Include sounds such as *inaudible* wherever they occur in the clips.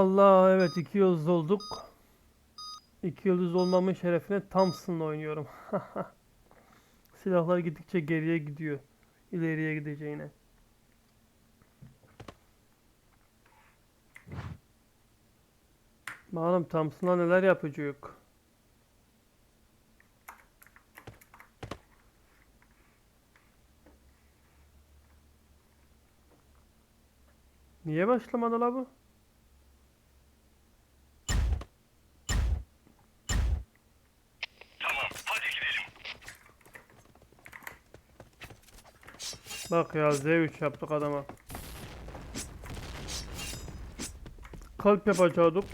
Eyvallah evet iki yıldız olduk. İki yıldız olmamın şerefine Thompson'la oynuyorum. *laughs* Silahlar gittikçe geriye gidiyor. İleriye gideceğine. Bakalım Thompson'la neler yapacak. Niye başlamadı la bu? Bak ya Z3 yaptık adama. Kalp yapacaktık.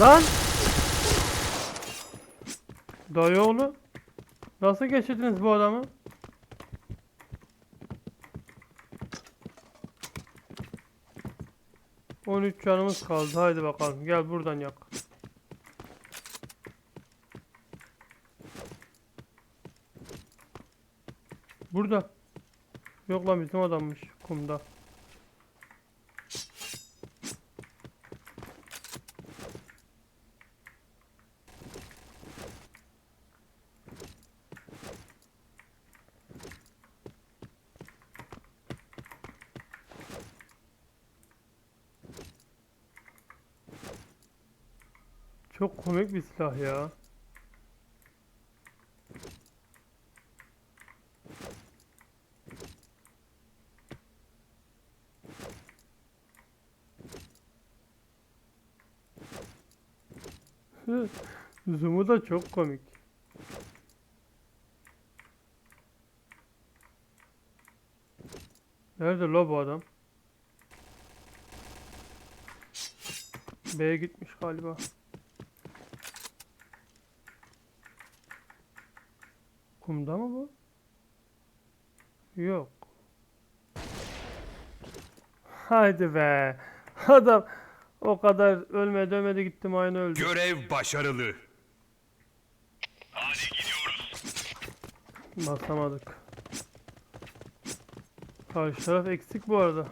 Lan! Dayıoğlu. Nasıl geçirdiniz bu adamı? On üç canımız kaldı. Haydi bakalım. Gel buradan yak. Burada. Yok lan bizim adammış kumda. Çok komik bir silah ya. *laughs* Zoom'u da çok komik. Nerede lo bu adam? B'ye gitmiş galiba. Kumda mı bu? Yok. Haydi be. Adam o kadar ölmedi ölmedi gittim aynı öldü. Görev başarılı. Basamadık. Karşı taraf eksik bu arada.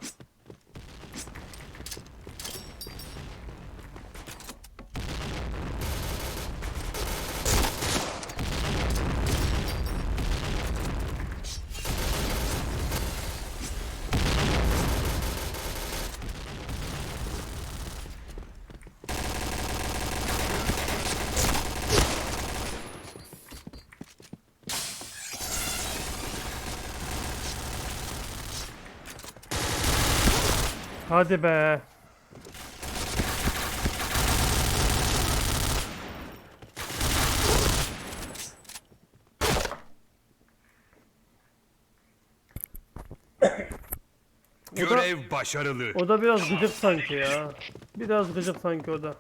Hadi be. Görev başarılı. o da biraz gıcık sanki ya. Biraz gıcık sanki o da.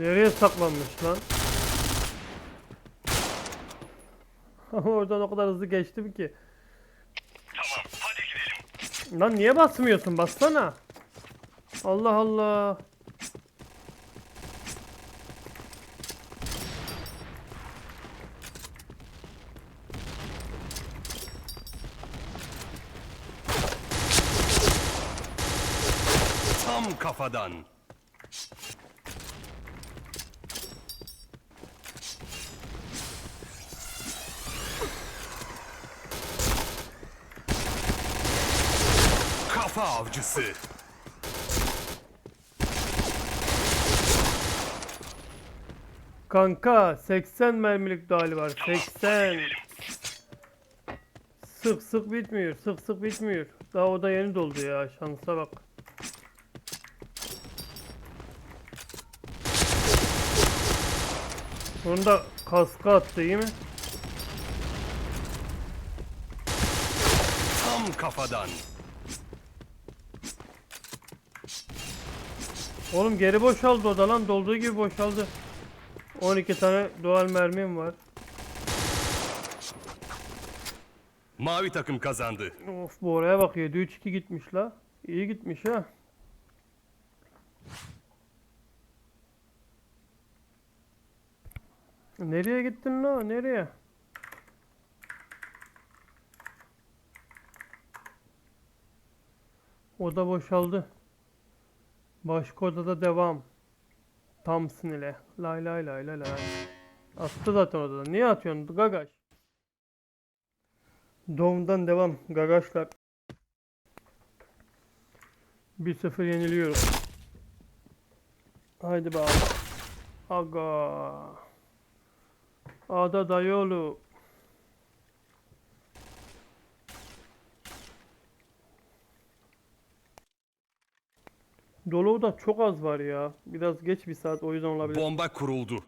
Nereye saklanmış lan? Ama *laughs* oradan o kadar hızlı geçtim ki. Tamam, hadi gidelim. Lan niye basmıyorsun? Bassana. Allah Allah. Tam kafadan. avcısı. Kanka 80 mermilik dali var. 80. Sık sık bitmiyor. Sık sık bitmiyor. Daha o da yeni doldu ya. Şansa bak. Onu da kaska attı iyi mi? Tam kafadan. Oğlum geri boşaldı o da lan. Dolduğu gibi boşaldı. 12 tane doğal mermim var. Mavi takım kazandı. Of bu oraya bak 7-3-2 gitmiş la. İyi gitmiş ha. Nereye gittin la? Nereye? Oda boşaldı. Başka odada devam. Thompson ile. Lay lay lay lay lay. Attı zaten odada. Niye atıyorsun Gagaş? Doğumdan devam Gagaşlar. 1-0 yeniliyoruz. Haydi bakalım. Aga. Ada dayıoğlu. Dolu da çok az var ya. Biraz geç bir saat o yüzden olabilir. Bomba kuruldu.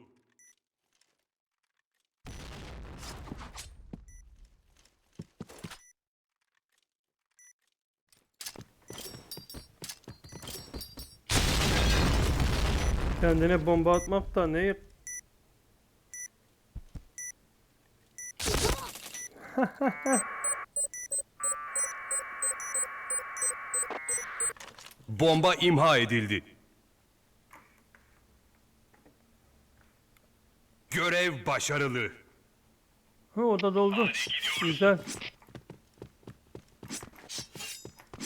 Kendine bomba atmak da ne? *laughs* Bomba imha edildi. Görev başarılı. Ha o da doldu. Güzel.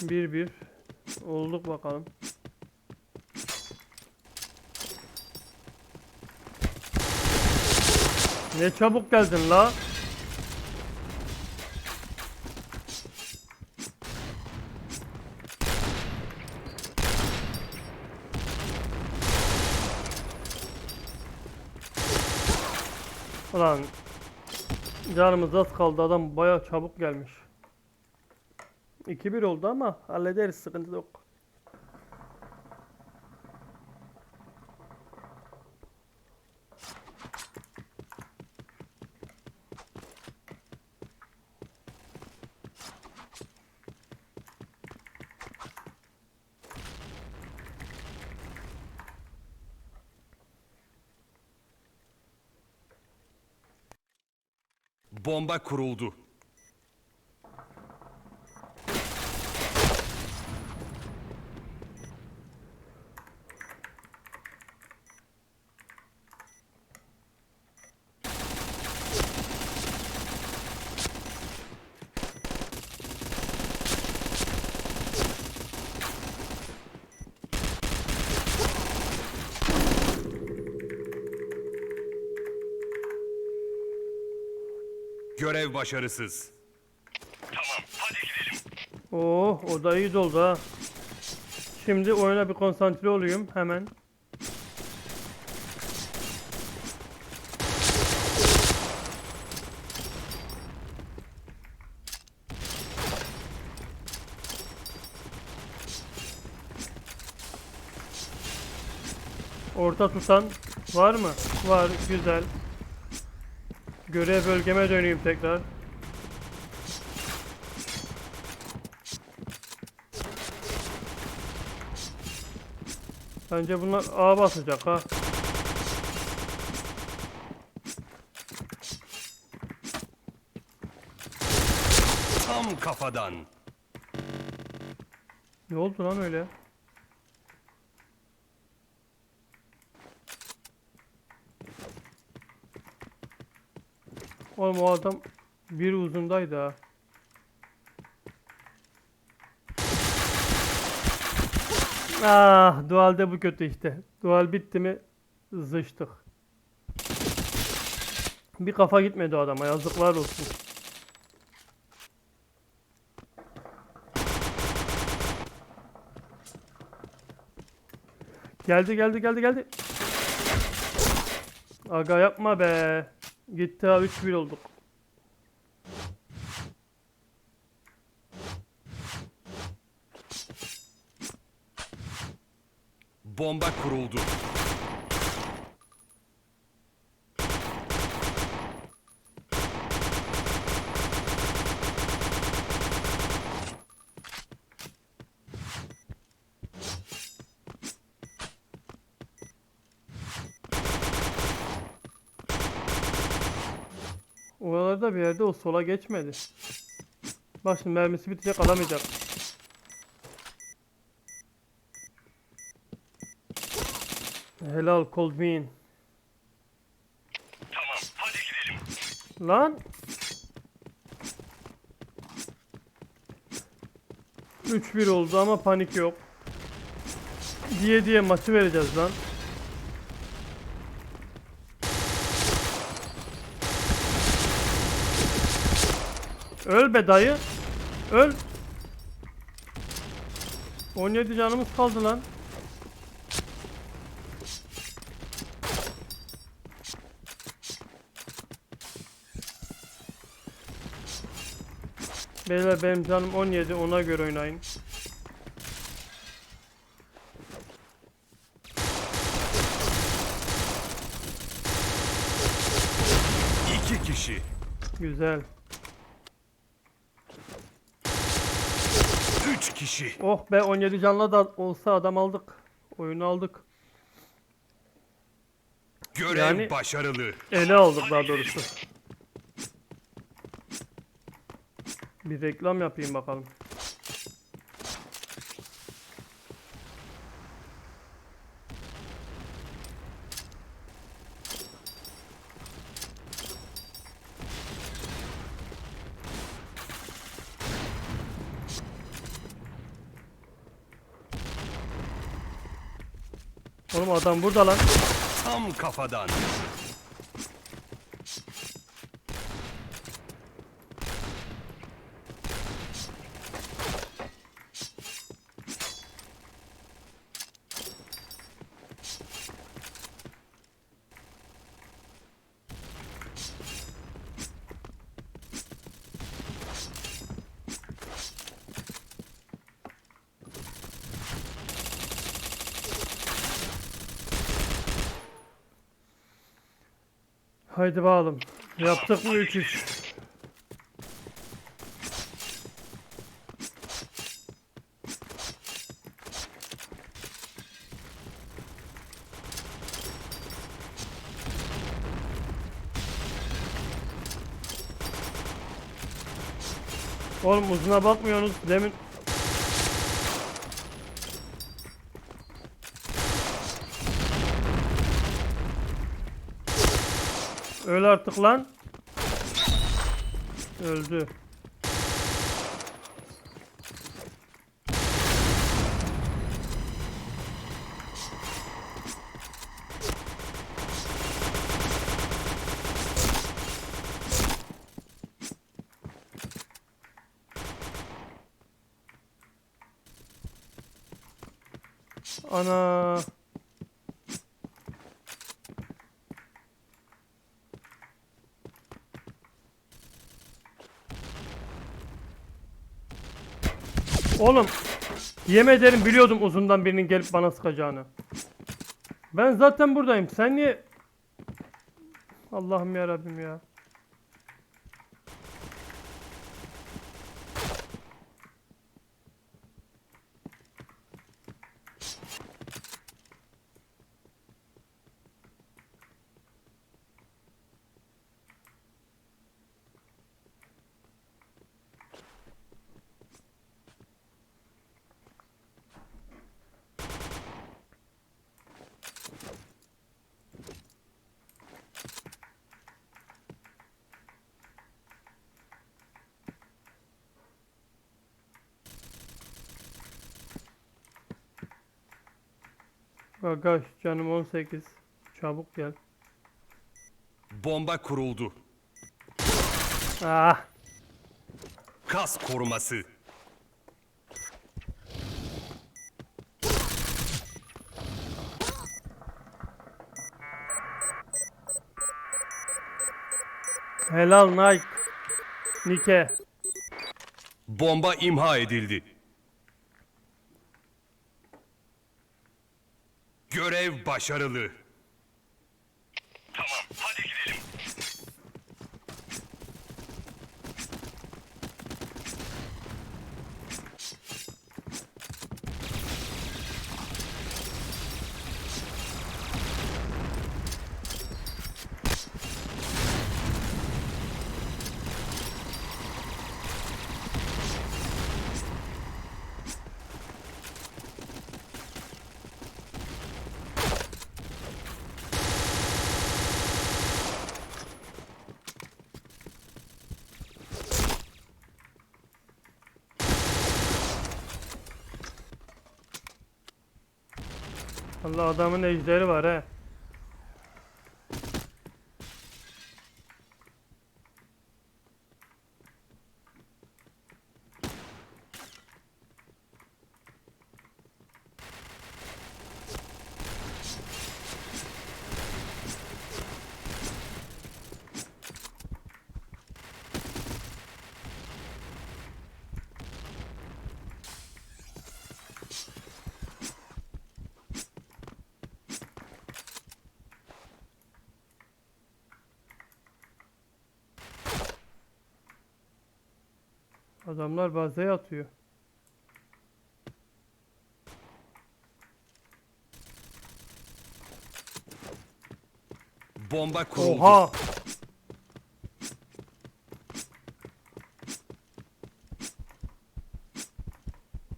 Bir bir. Olduk bakalım. Ne çabuk geldin la. Ulan Canımız az kaldı adam baya çabuk gelmiş. 2-1 oldu ama hallederiz sıkıntı yok. Bomba kuruldu. Görev başarısız. Oo, o da iyi doldu ha. Şimdi oyuna bir konsantre olayım hemen. Orta tutan var mı? Var, güzel. Görev bölgeme döneyim tekrar. Bence bunlar A basacak ha. Tam kafadan. Ne oldu lan öyle? Oğlum o adam bir uzundaydı ha. Ah, dualde bu kötü işte. Dual bitti mi zıçtık. Bir kafa gitmedi o adama yazıklar olsun. Geldi geldi geldi geldi. Aga yapma be. Ha 3-1 olduk. Bomba kuruldu. Bir yerde o sola geçmedi. Bak şimdi mermisi bitecek alamayacak. Helal Cold Bean. Tamam, hadi gidelim. Lan. 3-1 oldu ama panik yok. Diye diye maçı vereceğiz lan. Öl be dayı. Öl. 17 canımız kaldı lan. Beyler benim canım 17 ona göre oynayın. İki kişi. Güzel. Üç kişi. Oh be 17 canlı da olsa adam aldık. Oyunu aldık. Görev Yani- başarılı. Ele aldık daha doğrusu. Bir reklam yapayım bakalım. Oğlum adam burada lan. Tam kafadan. Haydi bakalım. Yaptık mı 3-3? Oğlum uzuna bakmıyorsunuz. Demin Öl artık lan. Öldü. Ana. Oğlum yemin ederim biliyordum uzundan birinin gelip bana sıkacağını. Ben zaten buradayım. Sen niye Allah'ım ya Rabbim ya. Agaş canım 18. Çabuk gel. Bomba kuruldu. Ah. Kas koruması. Helal Nike. Nike. Bomba imha edildi. Görev başarılı. Allah adamın ejderi var he. Adamlar bazaya atıyor. Bomba kuruldu. Oha!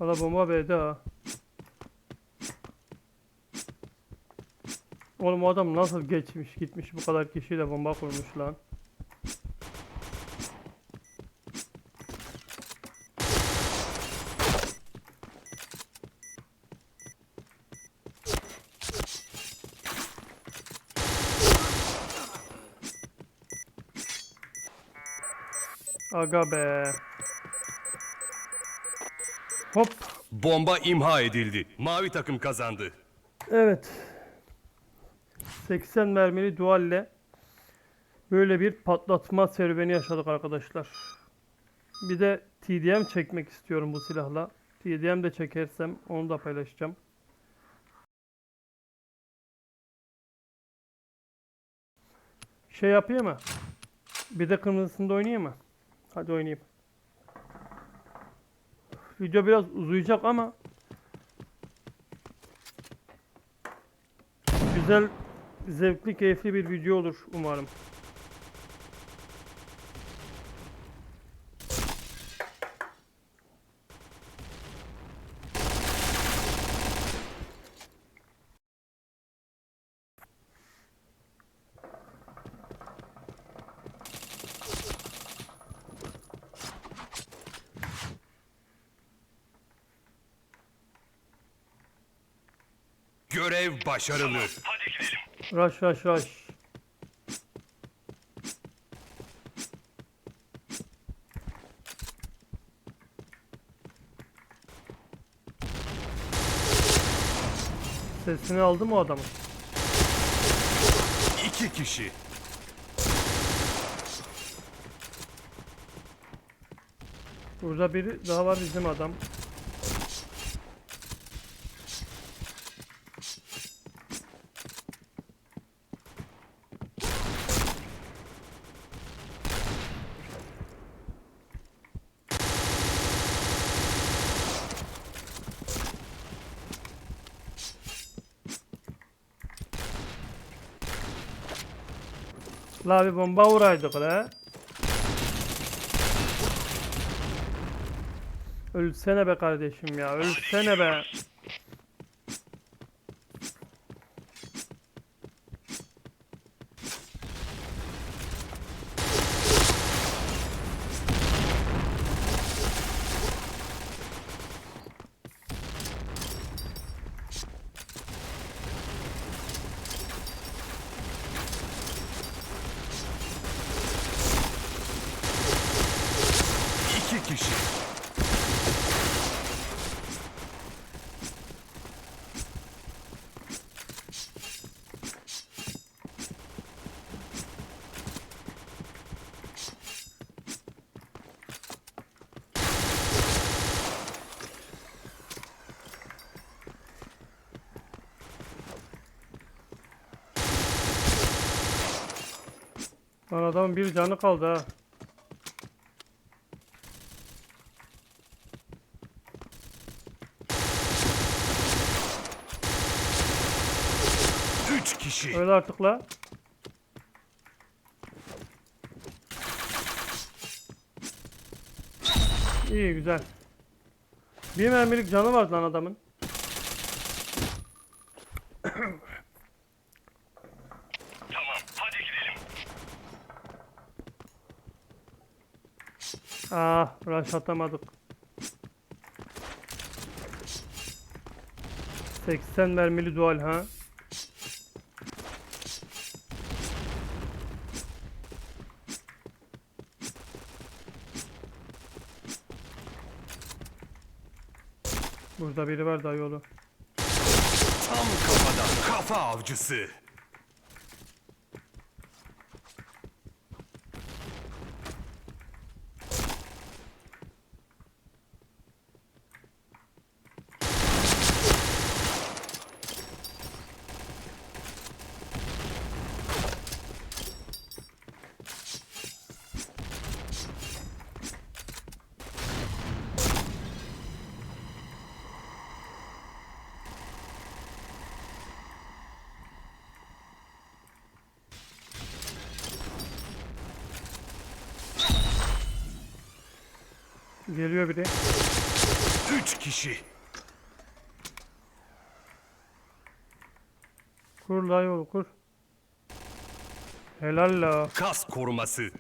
Valla bomba B'de ha. Oğlum adam nasıl geçmiş gitmiş bu kadar kişiyle bomba kurmuş lan. Aga be. Hop. Bomba imha edildi. Mavi takım kazandı. Evet. 80 mermili dualle böyle bir patlatma serüveni yaşadık arkadaşlar. Bir de TDM çekmek istiyorum bu silahla. TDM de çekersem onu da paylaşacağım. Şey yapayım mı? Bir de kırmızısında oynayayım mı? Hadi oynayayım. Video biraz uzayacak ama güzel, zevkli, keyifli bir video olur umarım. Başarılı. Rush rush rush. Sesini aldı mı o adamın? İki kişi. Burada biri daha var bizim adam. La bir bomba vuraydık la. Ölsene be kardeşim ya. Ölsene be. İki kişi. Lan adamın bir canı kaldı ha. Üç kişi. Öyle artık la. İyi güzel. Bir mermilik canı var lan adamın. Tamam hadi gidelim. Ah, rush atamadık. 80 mermili dual ha. Burada biri var da yolu. Tam kafadan. Kafa avcısı. Geliyor biri. Üç kişi. Kur la yolu kur. Helal la. Kas koruması.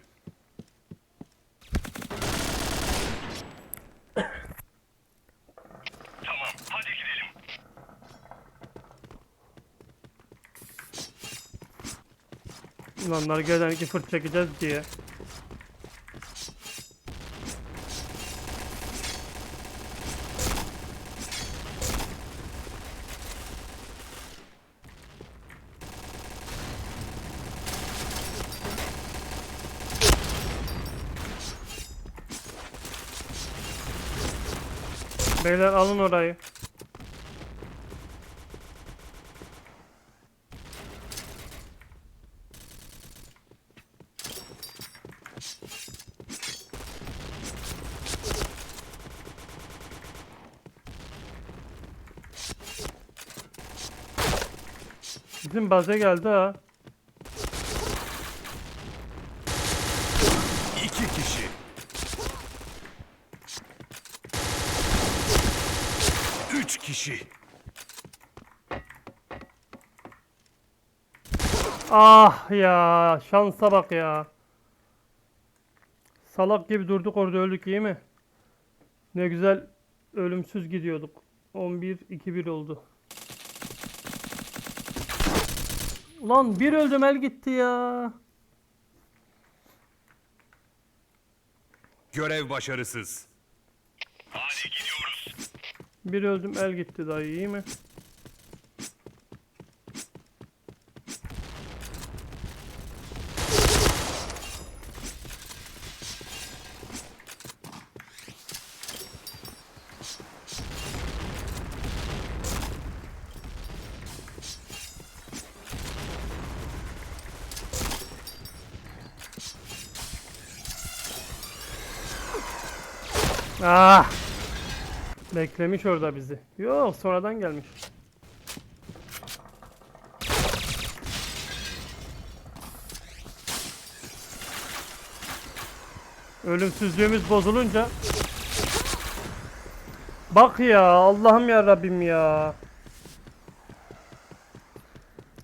Tamam hadi gidelim. Ulanlar gelen iki fırt çekeceğiz diye. Beyler alın orayı. Bizim baze geldi ha. İki kişi. Üç kişi. Ah ya şansa bak ya. Salak gibi durduk orada öldük iyi mi? Ne güzel ölümsüz gidiyorduk. 11-2-1 oldu. Ulan bir öldüm el gitti ya. Görev başarısız. Bir öldüm el gitti dayı iyi mi? Ah! Beklemiş orada bizi. Yok sonradan gelmiş. Ölümsüzlüğümüz bozulunca Bak ya Allah'ım ya Rabbim ya.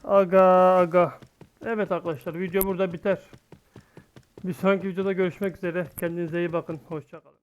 Aga aga. Evet arkadaşlar video burada biter. Bir sonraki videoda görüşmek üzere. Kendinize iyi bakın. Hoşçakalın.